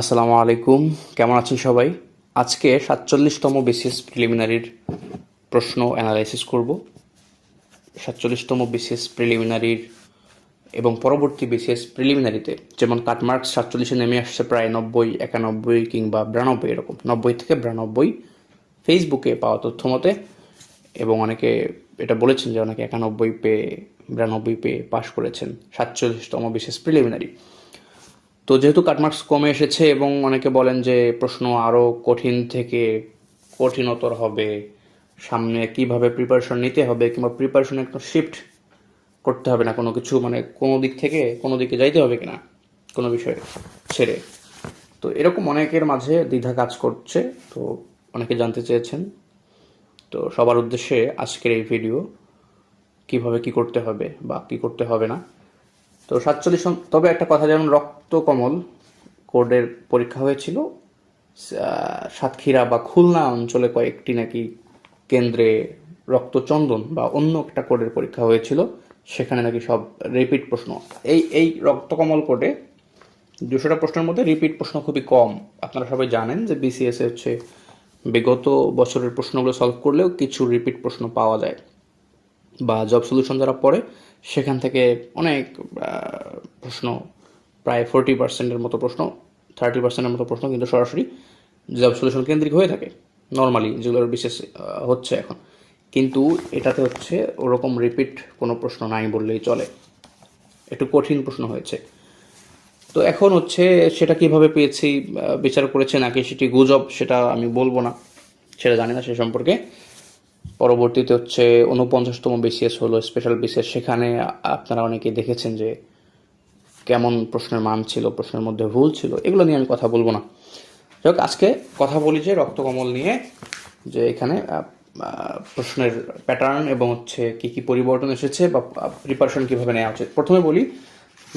আসসালামু আলাইকুম। কেমন আছেন সবাই? আজকে সাতচল্লিশতম বিসিএস প্রিলিমিনারির প্রশ্ন অ্যানালাইসিস করব। সাতচল্লিশতম বিসিএস প্রিলিমিনারির এবং পরবর্তী বিসিএস প্রিলিমিনারিতে যেমন কাটমার্কস সাতচল্লিশে নেমে আসছে প্রায় নব্বই, একানব্বই কিংবা বিরানব্বই এরকম, নব্বই থেকে বিরানব্বই ফেসবুকে পাওয়া তথ্য মতে এবং অনেকে এটা বলেছেন যে অনেকে একানব্বই পেয়ে, বিরানব্বই পেয়ে পাশ করেছেন সাতচল্লিশতম বিসিএস প্রিলিমিনারি তো যেহেতু কাটমার্কস কমে এসেছে এবং অনেকে বলেন যে প্রশ্ন আরও কঠিন থেকে কঠিনতর হবে, সামনে কীভাবে প্রিপারেশন নিতে হবে কিংবা প্রিপারেশন একটা শিফট করতে হবে না কোনো কিছু মানে কোনো দিক থেকে কোনো দিকে যাইতে হবে কিনা কোনো বিষয়ে ছেড়ে। তো এরকম অনেকের মাঝে দ্বিধা কাজ করছে, তো অনেকে জানতে চেয়েছেন। তো সবার উদ্দেশ্যে আজকের এই ভিডিও কীভাবে কি করতে হবে বা কি করতে হবে না তো সাতচল্লিশ তবে একটা কথা যেমন রক্ত কমল কোডের পরীক্ষা হয়েছিল সাতক্ষীরা বা খুলনা অঞ্চলে কয়েকটি নাকি কেন্দ্রে রক্তচন্দন বা অন্য একটা কোডের পরীক্ষা হয়েছিল, সেখানে নাকি সব রিপিট প্রশ্ন। এই এই রক্তকমল কোডে দুশোটা প্রশ্নের মধ্যে রিপিট প্রশ্ন খুবই কম। আপনারা সবাই জানেন যে বিসিএস হচ্ছে বিগত বছরের প্রশ্নগুলো সলভ করলেও কিছু রিপিট প্রশ্ন পাওয়া যায়। বা জব সলিউশন যারা পড়ে, সেখান থেকে অনেক প্রশ্ন, প্রায় ফোরটি পার্সেন্টের মতো প্রশ্ন থার্টি পার্সেন্টের মতো প্রশ্ন কিন্তু সরাসরি জব সলিউশন কেন্দ্রিক হয়ে থাকে নর্মালি যেগুলোর বিশেষ হচ্ছে এখন। কিন্তু এটাতে হচ্ছে ওরকম রিপিট কোনো প্রশ্ন নাই বললেই চলে। একটু কঠিন প্রশ্ন হয়েছে। তো এখন হচ্ছে সেটা কীভাবে পেয়েছি বিচার করেছে নাকি সেটি গুজব সেটা আমি বলব না, সেটা জানি না সে সম্পর্কে। পরবর্তীতে হচ্ছে উনপঞ্চাশতম বিসিএস হলো স্পেশাল বিসিএস সেখানে আপনারা অনেকেই দেখেছেন যে কেমন প্রশ্নের মান ছিল, প্রশ্নের মধ্যে ভুল ছিল, এগুলো নিয়ে আমি কথা বলব না। যাই হোক, আজকে কথা বলি যে রক্তকমল নিয়ে, যে এখানে প্রশ্নের প্যাটার্ন এবং হচ্ছে কি কি পরিবর্তন এসেছে বা প্রিপারেশন কীভাবে নেওয়া উচিত। প্রথমে বলি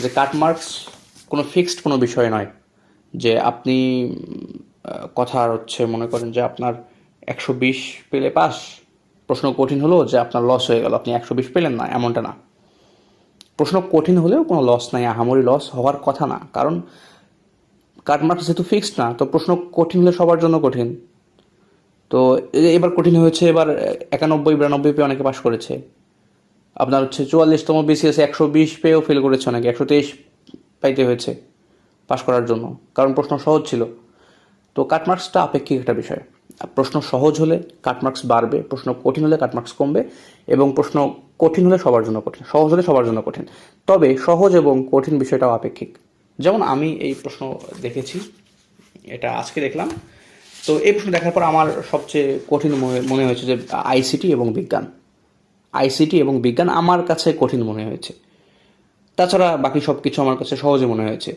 যে কাটমার্কস কোনো ফিক্সড কোনো বিষয় নয়। যে আপনি কথা হচ্ছে মনে করেন যে আপনার একশো বিশ পেলে পাস প্রশ্ন কঠিন হলো যে আপনার লস হয়ে গেল, আপনি একশো বিশ পেলেন না, এমনটা না। প্রশ্ন কঠিন হলেও কোনো লস নাই, আহামরি লস হওয়ার কথা না। কারণ কাটমার্কস যেহেতু ফিক্সড না, তো প্রশ্ন কঠিন হলে সবার জন্য কঠিন। তো এবার কঠিন হয়েছে, এবার একানব্বই, বিরানব্বই পেয়ে অনেকে পাশ করেছে। আপনার হচ্ছে চুয়াল্লিশতম বিসিএস একশো বিশ পেয়েও ফেল করেছে অনেকে, একশো তেইশ পাইতে হয়েছে পাশ করার জন্য। কারণ প্রশ্ন সহজ ছিল। তো কাটমার্কসটা আপেক্ষিক একটা বিষয়। প্রশ্ন সহজ হলে কাটমার্কস বাড়বে, প্রশ্ন কঠিন হলে কাটমার্কস কমবে এবং প্রশ্ন কঠিন হলে সবার জন্য কঠিন, সহজ হলে সবার জন্য কঠিন। তবে সহজ এবং কঠিন বিষয়টাও আপেক্ষিক। যেমন আমি এই প্রশ্ন দেখেছি, এটা আজকে দেখলাম। তো এই প্রশ্ন দেখার পর আমার সবচেয়ে কঠিন মনে- হয়েছে যে আইসিটি এবং বিজ্ঞান। আইসিটি এবং বিজ্ঞান আমার কাছে কঠিন মনে হয়েছে। তাছাড়া বাকি সব কিছু আমার কাছে সহজে মনে হয়েছে।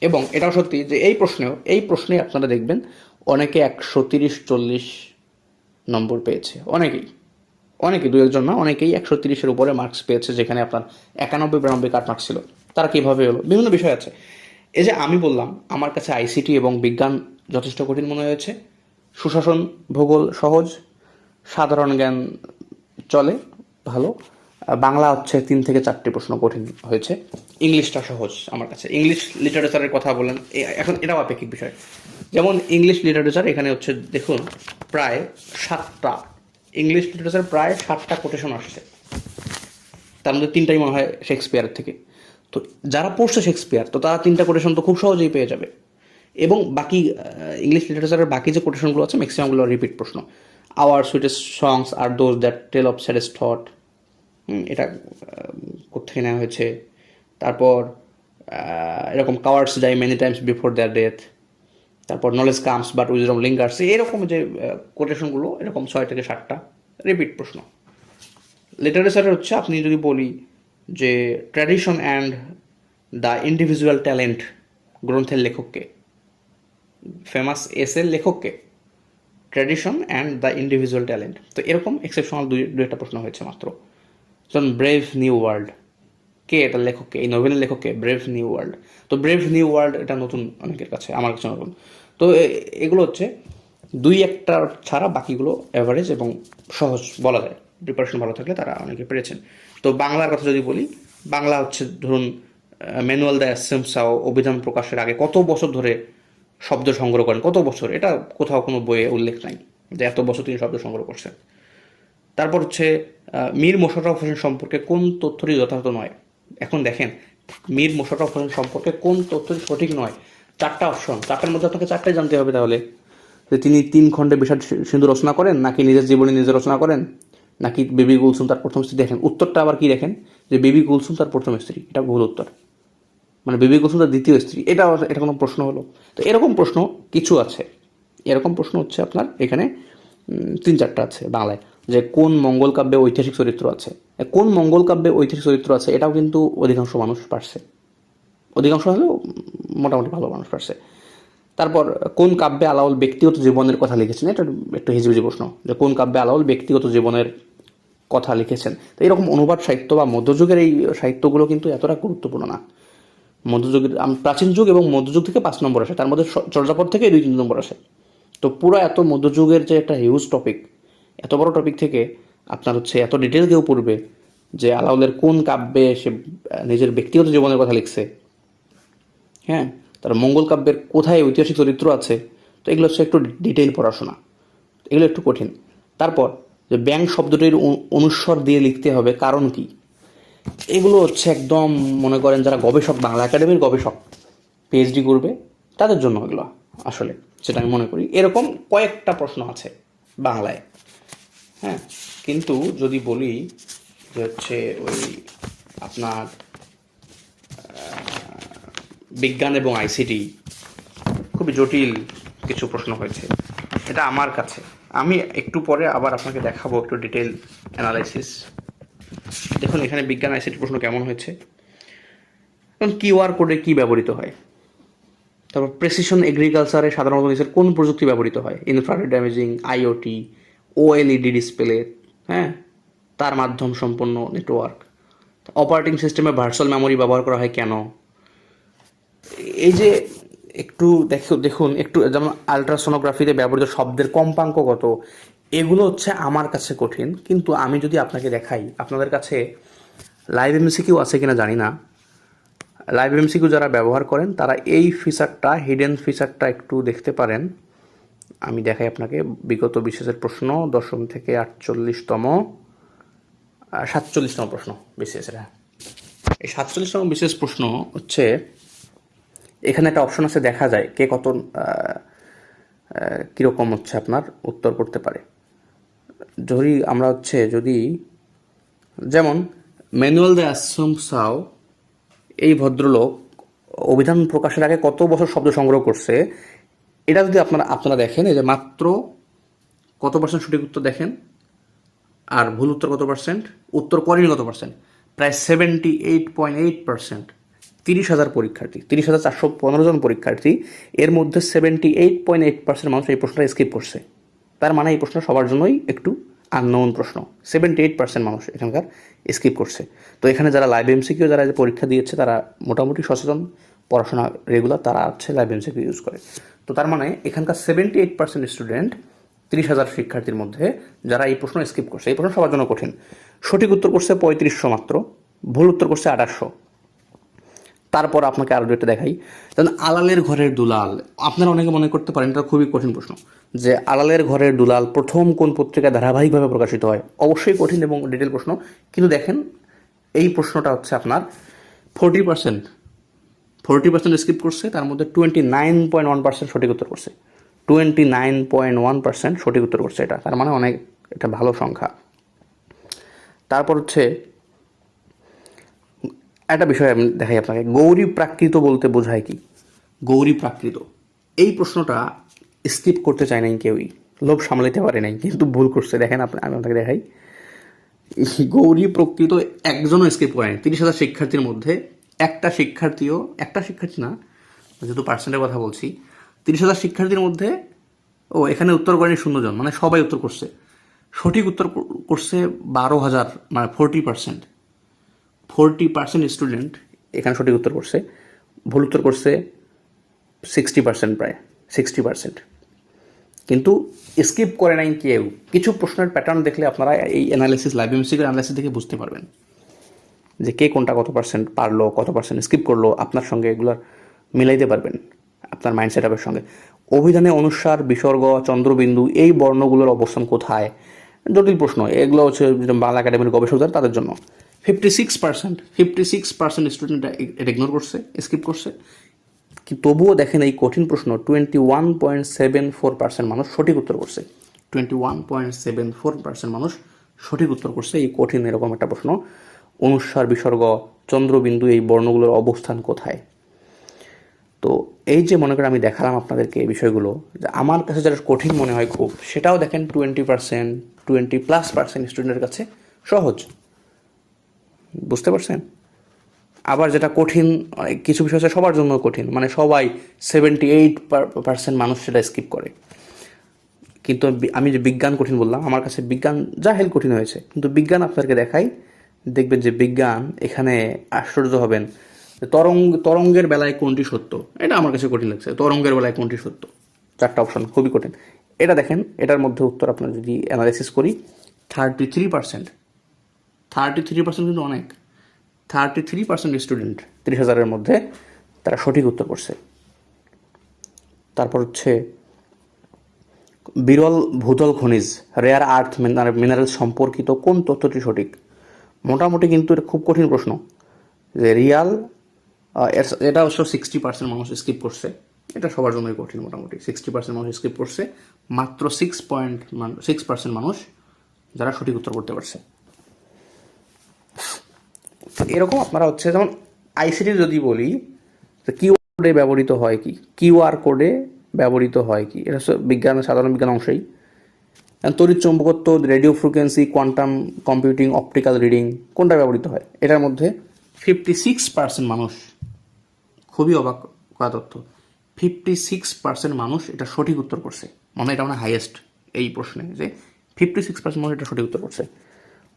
এবং এটাও সত্যি যে এই প্রশ্নেও, এই প্রশ্নে আপনারা দেখবেন অনেকে একশো তিরিশ, চল্লিশ নম্বর পেয়েছে। অনেকেই। অনেকে দু একজন না, অনেকেই একশো তিরিশের উপরে মার্কস পেয়েছে, যেখানে আপনার একানব্বই, বিরানব্বই কাট মার্কস ছিল। তারা কীভাবে হলো? বিভিন্ন বিষয় আছে। এই যে আমি বললাম, আমার কাছে আইসিটি এবং বিজ্ঞান যথেষ্ট কঠিন মনে হয়েছে। সুশাসন, ভূগোল সহজ। সাধারণ জ্ঞান চলে, ভালো। বাংলা হচ্ছে তিন থেকে চারটি প্রশ্ন কঠিন হয়েছে। ইংলিশটা সহজ আমার কাছে। ইংলিশ লিটারেচারের কথা বলেন এখন এটাও আপেক্ষিক বিষয়। যেমন ইংলিশ লিটারেচার এখানে হচ্ছে, দেখুন, প্রায় সাতটা। ইংলিশ লিটারেচার প্রায় সাতটা কোটেশন আসছে। তার মধ্যে তিনটাই মনে হয় শেক্সপিয়ার থেকে। তো যারা পড়ছে শেক্সপিয়ার তো তারা তিনটা কোটেশন তো খুব সহজেই পেয়ে যাবে। এবং বাকি ইংলিশ লিটারেচারের বাকি যে কোটেশনগুলো আছে ম্যাক্সিমামগুলো রিপিট প্রশ্ন। Our sweetest songs are those that tell of saddest thought এটা কোত্থেকে নেওয়া হয়েছে? তারপর এরকম cowards die many times before their death তারপর knowledge comes but wisdom lingers এরকম যে কোটেশনগুলো এরকম ছয় থেকে সাতটা রিপিট প্রশ্ন। লিটারেচারে হচ্ছে, আপনি যদি বলি যে tradition and the individual talent গ্রন্থের লেখককে ফেমাস এসের লেখককে tradition and the individual talent তো এরকম এক্সেপশনাল দুই দু একটা প্রশ্ন হয়েছে মাত্র। যেমন ব্রেভ নিউ ওয়ার্ল্ড কে এটা লেখককে, এই নোভেলের লেখককে ব্রেভ নিউ ওয়ার্ল্ড তো ব্রেভ নিউ ওয়ার্ল্ড এটা নতুন অনেকের কাছে, আমার কাছে নতুন। তো এগুলো হচ্ছে দুই একটা ছাড়া বাকিগুলো অ্যাভারেজ এবং সহজ বলা যায়। প্রিপারেশন ভালো থাকলে তারা অনেকে পেরেছেন। তো বাংলার কথা যদি বলি, বাংলা হচ্ছে ধরুন ম্যানুয়াল দ্য অ্যাসেমসাও অভিধান প্রকাশের আগে কত বছর ধরে শব্দ সংগ্রহ করেন? কত বছর? এটা কোথাও কোনো বইয়ে উল্লেখ নাই যে এত বছর তিনি শব্দ সংগ্রহ করছেন। তারপর হচ্ছে মীর মোশাররফ হোসেন সম্পর্কে কোন তথ্যটি যথার্থ নয়? এখন দেখেন, মীর মোশাররফ হোসেন সম্পর্কে কোন তথ্যটি সঠিক নয়? চারটা অপশন চারটার মধ্যে আপনাকে চারটাই জানতে হবে তাহলে। যে তিনি তিন খণ্ডে বিষাদ সিন্ধু রচনা করেন, নাকি নিজের জীবনী নিজে রচনা করেন, নাকি বেবি কুলসুম তার প্রথম স্ত্রী দেখেন? উত্তরটা আবার কি দেখেন? যে বেবি কুলসুম তার প্রথম স্ত্রী, এটা ভুল উত্তর। মানে বেবি কুলসুম তার দ্বিতীয় স্ত্রী, এটা এটা কোনো প্রশ্ন হলো। তো এরকম প্রশ্ন কিছু আছে। এরকম প্রশ্ন হচ্ছে আপনার এখানে তিন চারটা আছে বাংলায়। যে কোন মঙ্গল কাব্যে ঐতিহাসিক চরিত্র আছে? কোন মঙ্গল কাব্যে ঐতিহাসিক চরিত্র আছে? এটাও কিন্তু অধিকাংশ মানুষ পারছে। অধিকাংশ হলেও মোটামুটি ভালো মানুষ পারছে। তারপর, কোন কাব্যে আলাউল ব্যক্তিগত জীবনের কথা লিখেছেন? এটা একটু হিজিবিজি প্রশ্ন। যে কোন কাব্যে আলাউল ব্যক্তিগত জীবনের কথা লিখেছেন? তো এরকম অনুবাদ, সাহিত্য বা মধ্যযুগের এই সাহিত্যগুলো কিন্তু এতটা গুরুত্বপূর্ণ না। মধ্যযুগের প্রাচীন যুগ এবং মধ্যযুগ থেকে পাঁচ নম্বর আসে। তার মধ্যে চর্যাপদ থেকে দুই, তিন নম্বর আসে। তো পুরো এত মধ্যযুগের যে একটা হিউজ টপিক এত বড় টপিক থেকে আপনার হচ্ছে এত ডিটেল কেউ পড়বে যে আলাউলের কোন কাব্যে সে নিজের ব্যক্তিগত জীবনের কথা লিখছে। হ্যাঁ তার মঙ্গল কাব্যের কোথায় ঐতিহাসিক চরিত্র আছে, তো এগুলো হচ্ছে একটু ডিটেইল পড়াশোনা। এগুলো একটু কঠিন। তারপর, যে ব্যাং শব্দটির অনুস্বর দিয়ে লিখতে হবে কারণ কি? এগুলো হচ্ছে একদম মনে করেন যারা গবেষক, বাংলা একাডেমির গবেষক পিএইচডি করবে, তাদের জন্য এগুলো আসলে সেটা আমি মনে করি। এরকম কয়েকটা প্রশ্ন আছে বাংলায়। হ্যাঁ কিন্তু যদি বলি যে হচ্ছে ওই আপনার বিজ্ঞান এবং আইসিটি খুবই জটিল কিছু প্রশ্ন হয়েছে। এটা আমার কাছে। আমি একটু পরে আবার আপনাকে দেখাবো একটু ডিটেল অ্যানালাইসিস দেখুন, এখানে বিজ্ঞান আইসিটি প্রশ্ন কেমন হয়েছে। এখন কিউআর কোডে কি ব্যবহৃত হয়? তারপর প্রেসিশন এগ্রিকালচারে সাধারণত নিচের কোন প্রযুক্তি ব্যবহৃত হয়? Infrared damaging IoT OLED display হ্যাঁ? তার মাধ্যম সম্পন্ন নেটওয়ার্ক অপারেটিং সিস্টেমে ভার্চুয়াল মেমোরি ব্যবহার করা হয় কেন? এই যে একটু দেখো, দেখুন, একটু যেমন আলট্রাসোনোগ্রাফিতে ব্যবহৃত শব্দের কম্পাঙ্ক কত এগুলো হচ্ছে আমার কাছে কঠিন, কিন্তু আমি যদি আপনাকে দেখাই, আপনাদের কাছে লাইভ এমসিকিউ আছে কিনা জানি না। লাইভ এমসিকিউ যারা ব্যবহার করেন, তারা এই ফিচারটা হিডেন ফিচারটা একটু দেখতে পারেন। আমি দেখাই আপনাকে, বিগত বিশেষের প্রশ্ন, দশম থেকে আটচল্লিশতম সাতচল্লিশতম প্রশ্ন, বিশেষের। হ্যাঁ এই সাতচল্লিশতম বিশেষ প্রশ্ন হচ্ছে এখানে একটা অপশন আছে, দেখা যায় কে কত কীরকম হচ্ছে আপনার উত্তর করতে পারে। যদি আমরা হচ্ছে, যদি যেমন ম্যানুয়াল দ্য অ্যাসম সাও, এই ভদ্রলোক অভিধান প্রকাশের আগে কত বছর শব্দ সংগ্রহ করছে, এটা যদি আপনারা আপনারা দেখেন, এই যে মাত্র কত পার্সেন্ট সঠিক উত্তর দেখেন, আর ভুল উত্তর কত পার্সেন্ট উত্তর করেনি কত পার্সেন্ট প্রায় seventy eight point eight percent তিরিশ হাজার পরীক্ষার্থী, তিরিশ হাজার চারশো পনেরো জন পরীক্ষার্থী, এর মধ্যে seventy eight point eight percent মানুষ এই প্রশ্নটা স্কিপ করছে। তার মানে এই প্রশ্ন সবার জন্যই একটু আননোন প্রশ্ন। সেভেন্টি এইট পার্সেন্ট মানুষ এখানকার স্কিপ করছে। তো এখানে যারা লাইভ এমসিকিউ যারা পরীক্ষা দিয়েছে, তারা মোটামুটি সচেতন, পড়াশোনা রেগুলার তারা হচ্ছে লাইভ এমসিকিউ ইউজ করে। তো তার মানে এখানকার সেভেন্টি এইট পার্সেন্ট স্টুডেন্ট তিরিশ হাজার শিক্ষার্থীর মধ্যে যারা এই প্রশ্ন স্কিপ করছে, এই প্রশ্ন সবার জন্য কঠিন। সঠিক উত্তর করছে পঁয়ত্রিশশো মাত্র, ভুল উত্তর করছে আঠাশশো। তারপর আপনাকে আরও একটা দেখাই। যেমন আলালের ঘরের দুলাল, আপনারা অনেকে মনে করতে পারেন, এটা খুবই কঠিন প্রশ্ন, যে আলালের ঘরের দুলাল প্রথম কোন পত্রিকায় ধারাবাহিকভাবে প্রকাশিত হয়? অবশ্যই কঠিন এবং ডিটেল প্রশ্ন, কিন্তু দেখেন, এই প্রশ্নটা হচ্ছে আপনার forty percent forty percent skip করছে, তার মধ্যে twenty nine point one percent সঠিক উত্তর করছে। Twenty nine point one percent সঠিক উত্তর করছে এটা, তার মানে অনেক, এটা ভালো সংখ্যা। তারপর হচ্ছে একটা বিষয় আমি দেখাই আপনাকে। গৌরী প্রাকৃত বলতে বোঝায় কি? গৌরী প্রাকৃত। এই প্রশ্নটা স্কিপ করতে চায় নাই কেউই। লোভ সামলাতে পারে নাই, কিন্তু ভুল করছে। দেখেন আপনি আমি আপনাকে দেখাই। গৌরী প্রকৃত একজনও স্কিপ করেনি তিরিশ হাজার শিক্ষার্থীর মধ্যে একটা শিক্ষার্থীও একটা শিক্ষার্থী না, যেহেতু পার্সেন্টের কথা বলছি, তিরিশ হাজার শিক্ষার্থীর মধ্যে ও, এখানে উত্তর করেনি শূন্যজন মানে সবাই উত্তর করছে। সঠিক উত্তর করছে বারো হাজার মানে forty percent forty percent student এখানে সঠিক উত্তর করছে, ভুল উত্তর করছে সিক্সটি পার্সেন্ট প্রায় সিক্সটি পার্সেন্ট কিন্তু স্কিপ করে নাই কেউ। কিছু প্রশ্নের প্যাটার্ন দেখলে আপনারা এই অ্যানালিসিস লাইভ এমসিকের অ্যানালিসিস দেখে বুঝতে পারবেন যে কে কোনটা কত পার্সেন্ট পারল, কত পার্সেন্ট স্কিপ করল, আপনার সঙ্গে এগুলোর মিলাইতে পারবেন, আপনার মাইন্ড সেট আপের সঙ্গে। অভিধানে অনুসার, বিসর্গ, চন্দ্রবিন্দু, এই বর্ণগুলোর অবস্থান কোথায়? জটিল প্রশ্ন। এগুলো হচ্ছে বাংলা একাডেমির গবেষকদের, তাদের জন্য। Fifty six percent fifty six percent student এটা ইগনোর করছে স্কিপ করছে। কি তবুও দেখেন এই কঠিন প্রশ্ন twenty one point seven four percent মানুষ সঠিক উত্তর করছে। Twenty one point seven four percent মানুষ সঠিক উত্তর করছে। এই কঠিন এরকম একটা প্রশ্ন। অনুস্বার বিসর্গ চন্দ্রবিন্দু এই বর্ণগুলোর অবস্থান কোথায়? তো এই যে মনে করেন আমি দেখালাম আপনাদেরকে এই বিষয়গুলো যে আমার কাছে যেটা কঠিন মনে হয় খুব সেটাও দেখেন twenty percent twenty plus percent স্টুডেন্টের কাছে সহজ। বুঝতে পারছেন? আবার যেটা কঠিন অনেক কিছু বিষয় আছে সবার জন্য কঠিন মানে সবাই সেভেন্টি এইট পার্সেন্ট মানুষ সেটা স্কিপ করে। কিন্তু আমি যে বিজ্ঞান কঠিন বললাম, আমার কাছে বিজ্ঞান যা হেল কঠিন হয়েছে। কিন্তু বিজ্ঞান আপনাদেরকে দেখাই, দেখবেন যে বিজ্ঞান এখানে আশ্চর্য হবেন। তরঙ্গ, তরঙ্গের বেলায় কোনটি সত্য? এটা আমার কাছে কঠিন লাগছে, তরঙ্গের বেলায় কোনটি সত্য? চারটা অপশন খুবই কঠিন। এটা দেখেন, এটার মধ্যে উত্তর আপনার যদি অ্যানালাইসিস করি thirty three percent thirty three percent কিন্তু অনেক। থার্টি থ্রি পার্সেন্ট স্টুডেন্ট তিরিশ হাজারের মধ্যে তারা সঠিক উত্তর করছে। তারপর হচ্ছে বিরল ভূতল খনিজ রেয়ার আর্থ মিনারেল সম্পর্কিত কোন তথ্যটি সঠিক? মোটামুটি কিন্তু এটা খুব কঠিন প্রশ্ন যে রিয়াল এটা অবশ্য সিক্সটি পার্সেন্ট মানুষ স্কিপ করছে। এটা সবার জন্যই কঠিন মোটামুটি। সিক্সটি পার্সেন্ট মানুষ স্কিপ করছে। মাত্র সিক্স পয়েন্ট সিক্স পার্সেন্ট মানুষ যারা সঠিক উত্তর করতে পারছে। এরকম আপনারা হচ্ছে যেমন আইসিটি যদি বলি, তো কিউ কোডে ব্যবহৃত হয় কি? কিউআর কোডে ব্যবহৃত হয় কি? এটা হচ্ছে বিজ্ঞানের সাধারণ বিজ্ঞান অংশই। তড়িৎ চৌম্বকত্ব radio frequency quantum computing optical reading কোনটা ব্যবহৃত হয়? এটার মধ্যে ফিফটি সিক্স পার্সেন্ট মানুষ। খুবই অবাক করা তথ্য। ফিফটি সিক্স পার্সেন্ট মানুষ এটা সঠিক উত্তর করছে। মানে এটা মানে হাইয়েস্ট এই প্রশ্নে যে ফিফটি সিক্স পার্সেন্ট মানুষ এটা সঠিক উত্তর করছে।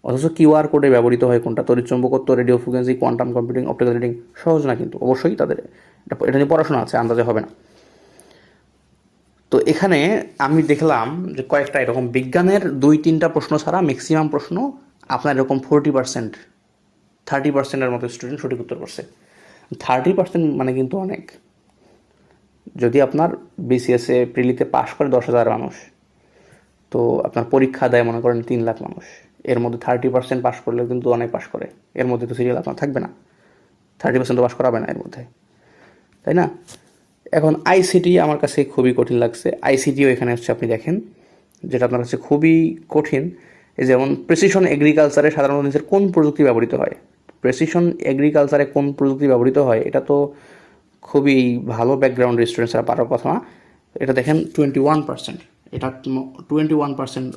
অথচ কিউআর কোডে ব্যবহৃত হয় কোনটা? তড়িৎ চৌম্বকত্ব, radio frequency, quantum computing, optical reading, সহজ না কিন্তু অবশ্যই তাদের এটা এটা নিয়ে পড়াশোনা আছে, আন্দাজে হবে না। তো এখানে আমি দেখলাম যে কয়েকটা এরকম বিজ্ঞানের দুই তিনটা প্রশ্ন ছাড়া ম্যাক্সিমাম প্রশ্ন আপনার এরকম ফোরটি পার্সেন্ট থার্টি পার্সেন্টের মতো স্টুডেন্ট সঠিক উত্তর করছে। থার্টি পার্সেন্ট মানে কিন্তু অনেক। যদি আপনার বিসিএসএ প্রিলিতে পাশ করে দশ হাজার মানুষ, তো আপনার পরীক্ষা দেয় মনে করেন তিন লাখ মানুষ। এর মধ্যে থার্টি পার্সেন্ট পাস করলে কিন্তু অনেক পাস করে। এর মধ্যে তো সিরিয়াল আপনার থাকবে না। থার্টি পার্সেন্ট তো পাস করাবে না এর মধ্যে। তাই না? এখন আইসিটি আমার কাছে খুবই কঠিন লাগছে। আইসিটিও এখানে হচ্ছে আপনি দেখেন। যেটা আপনার কাছে খুবই কঠিন, এই যেমন প্রেসিশন এগ্রিকালচারে সাধারণত নিজের কোন প্রযুক্তি ব্যবহৃত হয়? প্রেসিশন এগ্রিকালচারে কোন প্রযুক্তি ব্যবহৃত হয়? এটা তো খুবই ভালো ব্যাকগ্রাউন্ডের স্টুডেন্টসরা পারার কথা না। এটা দেখেন টোয়েন্টি ওয়ান পার্সেন্ট এটা টোয়েন্টি ওয়ান পার্সেন্ট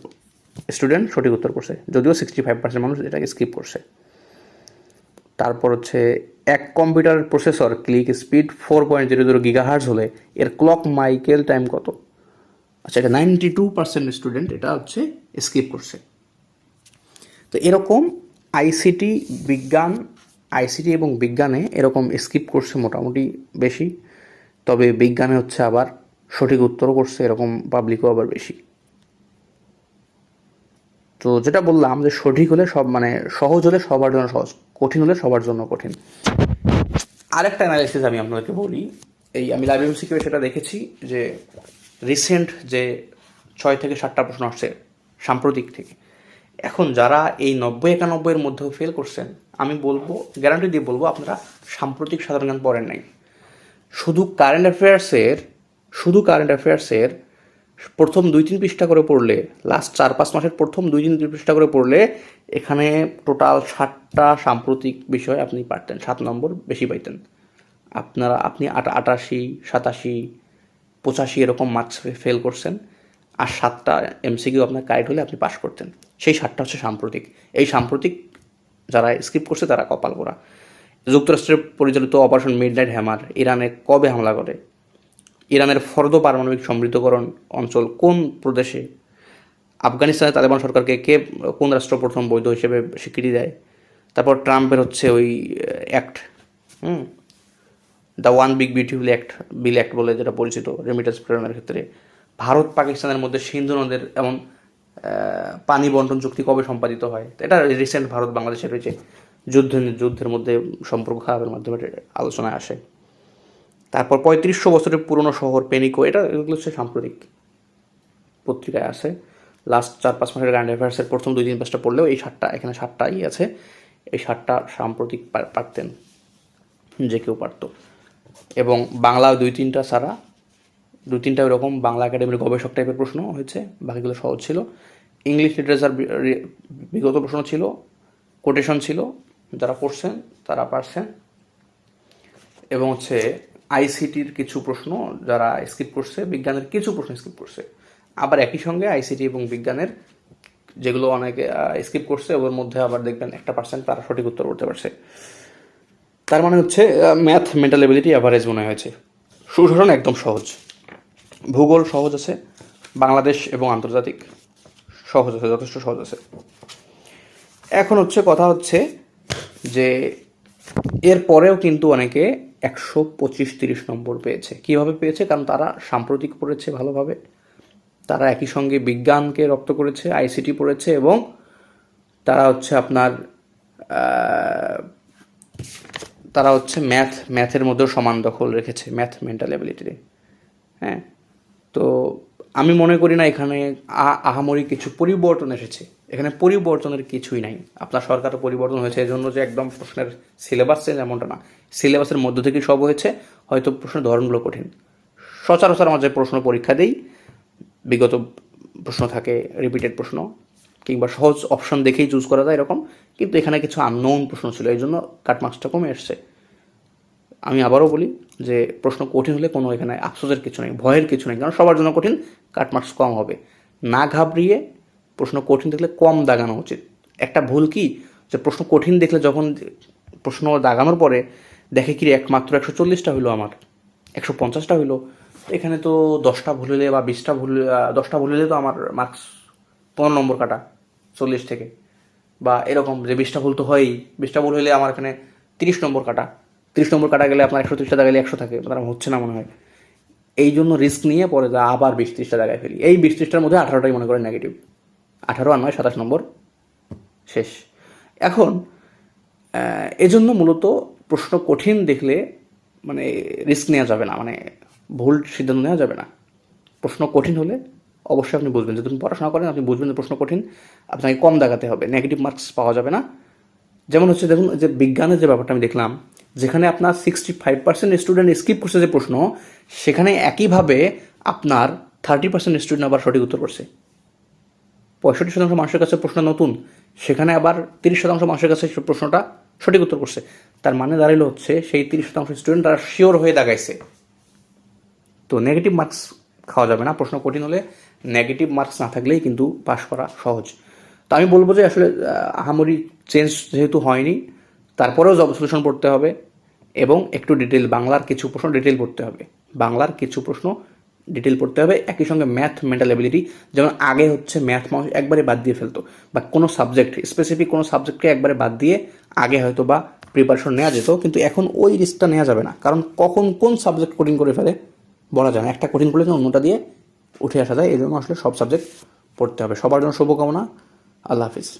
স্টুডেন্ট সঠিক উত্তর করছে। যদিও সিক্সটি ফাইভ পার্সেন্ট মানুষ এটাকে স্কিপ করছে। তারপর হচ্ছে এক computer processor clock speed four point zero zero gigahertz হলে এর ক্লক মাইকেল টাইম কত? আচ্ছা এটা নাইনটি টু পার্সেন্ট স্টুডেন্ট এটা হচ্ছে স্কিপ করছে। তো এরকম আইসিটি বিজ্ঞান আইসিটি এবং বিজ্ঞানে এরকম স্কিপ করছে মোটামুটি বেশি। তবে বিজ্ঞানে হচ্ছে আবার সঠিক উত্তরও করছে, এরকম পাবলিকও আবার বেশি। তো যেটা বললাম যে সঠিক হলে সব মানে সহজ হলে সবার জন্য সহজ, কঠিন হলে সবার জন্য কঠিন। আরেকটা অ্যানালাইসিস আমি আপনাদেরকে বলি, এই আমি লাইব্রেরি সিকিউর সেটা দেখেছি যে রিসেন্ট যে ছয় থেকে সাতটা প্রশ্ন আসছে, সাম্প্রতিক থেকে। এখন যারা এই নব্বই একানব্বইয়ের মধ্যেও ফেল করছেন, আমি বলব গ্যারান্টি দিয়ে বলব আপনারা সাম্প্রতিক সাধারণ জ্ঞান পড়েন নাই। শুধু কারেন্ট অ্যাফেয়ার্সের শুধু কারেন্ট অ্যাফেয়ার্সের প্রথম দুই তিন পৃষ্ঠা করে পড়লে লাস্ট চার পাঁচ মাসের প্রথম দুই তিন পৃষ্ঠা করে পড়লে এখানে টোটাল ষাটটা সাম্প্রতিক বিষয় আপনি পারতেন, সাত নম্বর বেশি পাইতেন। আপনারা, আপনি আটা, আটাশি, সাতাশি, পঁচাশি এরকম মার্কস ফেল করছেন আর সাতটা এমসিকিউ আপনার কারেক্ট হলে আপনি পাশ করতেন। সেই সাতটা হচ্ছে সাম্প্রতিক। এই সাম্প্রতিক যারা স্কিপ করছে তারা কপাল করা যুক্তরাষ্ট্রের পরিচালিত অপারেশন মিডনাইট হ্যামার ইরানে কবে হামলা করে? ইরানের ফর্দ পারমাণবিক সমৃদ্ধকরণ অঞ্চল কোন প্রদেশে? আফগানিস্তানে তালেবান সরকারকে কে, কোন রাষ্ট্র প্রথম বৈধ হিসেবে স্বীকৃতি দেয়? তারপর ট্রাম্পের হচ্ছে ওই act hmm? The one big beautiful act bill act বলে যেটা পরিচিত রেমিটেন্স প্রেরণের ক্ষেত্রে। ভারত পাকিস্তানের মধ্যে সিন্ধু নদের এমন পানি বন্টন চুক্তি কবে সম্পাদিত হয়? এটা রিসেন্ট ভারত বাংলাদেশের রয়েছে যুদ্ধ যুদ্ধের মধ্যে সম্পর্ক খারাপের মাধ্যমে আলোচনায় আসে। তারপর পঁয়ত্রিশশো বছরের পুরনো শহর পেনিকো এটা এগুলো হচ্ছে সাম্প্রতিক পত্রিকায় আছে। লাস্ট চার পাঁচ মাসের কারেন্ট অ্যাফেয়ার্সের প্রথম দুই তিন পাঁচটা পড়লেও এই সাতটা, এখানে সাতটাই আছে। এই সাতটা সাম্প্রতিক পারতেন যে কেউ পারতো। এবং বাংলা দুই তিনটা ছাড়া, দুই তিনটা এরকম বাংলা একাডেমির গবেষক টাইপের প্রশ্ন হয়েছে, বাকিগুলো সহজ ছিল। ইংলিশ লিটারেচার বিগত প্রশ্ন ছিল কোটেশন ছিল, যারা পড়ছেন তারা পারছেন। এবং হচ্ছে আইসিটির কিছু প্রশ্ন যারা স্কিপ করছে, বিজ্ঞানের কিছু প্রশ্ন স্কিপ করছে। আবার একই সঙ্গে আইসিটি এবং বিজ্ঞানের যেগুলো অনেকে স্কিপ করছে ওর মধ্যে আবার দেখবেন একটা পার্সেন্ট তারা সঠিক উত্তর করতে পারছে। তার মানে হচ্ছে ম্যাথ মেন্টাল এবিলিটি অ্যাভারেজ মনে হয়েছে। সুশাসন একদম সহজ। ভূগোল সহজ আছে, বাংলাদেশ এবং আন্তর্জাতিক সহজ আছে, যথেষ্ট সহজ আছে। এখন হচ্ছে কথা হচ্ছে যে এর পরেও কিন্তু অনেকে একশো পঁচিশ তিরিশ নম্বর পেয়েছে। কীভাবে পেয়েছে? কারণ তারা সাম্প্রতিক পড়েছে ভালোভাবে। তারা একই সঙ্গে বিজ্ঞানকে রপ্ত করেছে, আইসিটি পড়েছে এবং তারা হচ্ছে আপনার তারা হচ্ছে ম্যাথ, ম্যাথের মধ্যেও সমান দখল রেখেছে, ম্যাথ মেন্টাল অ্যাবিলিটিতে। হ্যাঁ? তো আমি মনে করি না এখানে আহামরি কিছু পরিবর্তন এসেছে। এখানে পরিবর্তনের কিছুই নাই। আপনার সরকারের পরিবর্তন হয়েছে এই জন্য যে একদম প্রশ্নের সিলেবাস চেঞ্জ এমনটা না সিলেবাসের মধ্য থেকে সব হয়েছে, হয়তো প্রশ্নের ধরনগুলো কঠিন। সচরাচর আমরা যে প্রশ্ন পরীক্ষা দিই, বিগত প্রশ্ন থাকে রিপিটেড প্রশ্ন, কিংবা সহজ অপশন দেখেই চুজ করা যায় এরকম, কিন্তু এখানে কিছু আননোন প্রশ্ন ছিল, এই জন্য কাটমার্কসটা কমে এসছে। আমি আবারও বলি যে প্রশ্ন কঠিন হলে কোনো এখানে আফসোসের কিছু নেই, ভয়ের কিছু নেই, কারণ সবার জন্য কঠিন কাটমার্কস কম হবে। না ঘাবড়িয়ে প্রশ্ন কঠিন দেখলে কম দাগানো উচিত। একটা ভুল কি? যে প্রশ্ন কঠিন দেখলে যখন প্রশ্ন দাগানোর পরে দেখে কি একমাত্র একশো চল্লিশটা হইল আমার, একশো পঞ্চাশটা হইল। এখানে তো দশটা ভুল হলে বা বিশটা ভুল, দশটা ভুল হলে তো আমার মার্কস পনেরো নম্বর কাটা, চল্লিশ থেকে। বা এরকম যে বিশটা ভুল তো হয়ই, বিশটা ভুল হলে আমার এখানে তিরিশ নম্বর কাটা, তিরিশ নম্বর কাটা গেলে আপনার একশো তিরিশটা জায়গায় একশো থাকে, তার হচ্ছে না মনে হয়। এই জন্য রিস্ক নিয়ে পরে যা আবার বিশ ত্রিশটা জায়গায় ফেলি। এই বিশ ত্রিশটার মধ্যে আঠারোটাই মনে করেন নেগেটিভ আঠারো আর নয়, সাতাশ নম্বর। শেষ। এখন এজন্য মূলত প্রশ্ন কঠিন দেখলে মানে রিস্ক নেওয়া যাবে না মানে ভুল সিদ্ধান্ত নেওয়া যাবে না। প্রশ্ন কঠিন হলে অবশ্যই আপনি বুঝবেন। যদি পড়াশোনা করেন, আপনি বুঝবেন যে প্রশ্ন কঠিন, আপনাকে কম দেখাতে হবে নেগেটিভ মার্কস পাওয়া যাবে না। যেমন হচ্ছে, দেখুন, যে বিজ্ঞানের যে ব্যাপারটা আমি দেখলাম, যেখানে আপনার sixty five percent student skip করছে যে প্রশ্ন, সেখানে একইভাবে আপনার থার্টি পার্সেন্ট স্টুডেন্ট আবার সঠিক উত্তর করছে। পঁয়ষট্টি শতাংশ মানুষের কাছে প্রশ্ন নতুন সেখানে আবার তিরিশ শতাংশ মানুষের কাছে প্রশ্নটা সঠিক উত্তর করছে। তার মানে দাঁড়াইলো হচ্ছে সেই তিরিশ শতাংশ স্টুডেন্ট তারা শিওর হয়ে দাগাইছে তো নেগেটিভ মার্কস খাওয়া যাবে না প্রশ্ন কঠিন হলে নেগেটিভ মার্কস না থাকলেই কিন্তু পাশ করা সহজ। তো আমি বলব যে আসলে আহ, আহামরি চেঞ্জ যেহেতু হয়নি তারপরেও জব সলিউশন পড়তে হবে এবং একটু ডিটেল বাংলার কিছু প্রশ্ন ডিটেল পড়তে হবে। বাংলার কিছু প্রশ্ন ডিটেল পড়তে হবে। একই সঙ্গে ম্যাথ মেন্টাল এবিলিটি যেমন আগে হচ্ছে ম্যাথ মানুষ একবারে বাদ দিয়ে ফেলতো বা কোনো সাবজেক্ট স্পেসিফিক কোনো সাবজেক্টকে একবারে বাদ দিয়ে আগে হয়তো বা প্রিপারেশন নেওয়া যেত। কিন্তু এখন ওই রিস্কটা নেওয়া যাবে না। কারণ কখন কোন সাবজেক্ট কঠিন করে ফেলে বলা যায় না। একটা কঠিন করলে অন্যটা দিয়ে উঠে আসা যায়। এই জন্য আসলে সব সাবজেক্ট পড়তে হবে। সবার জন্য শুভকামনা। আল্লাহ হাফিজ।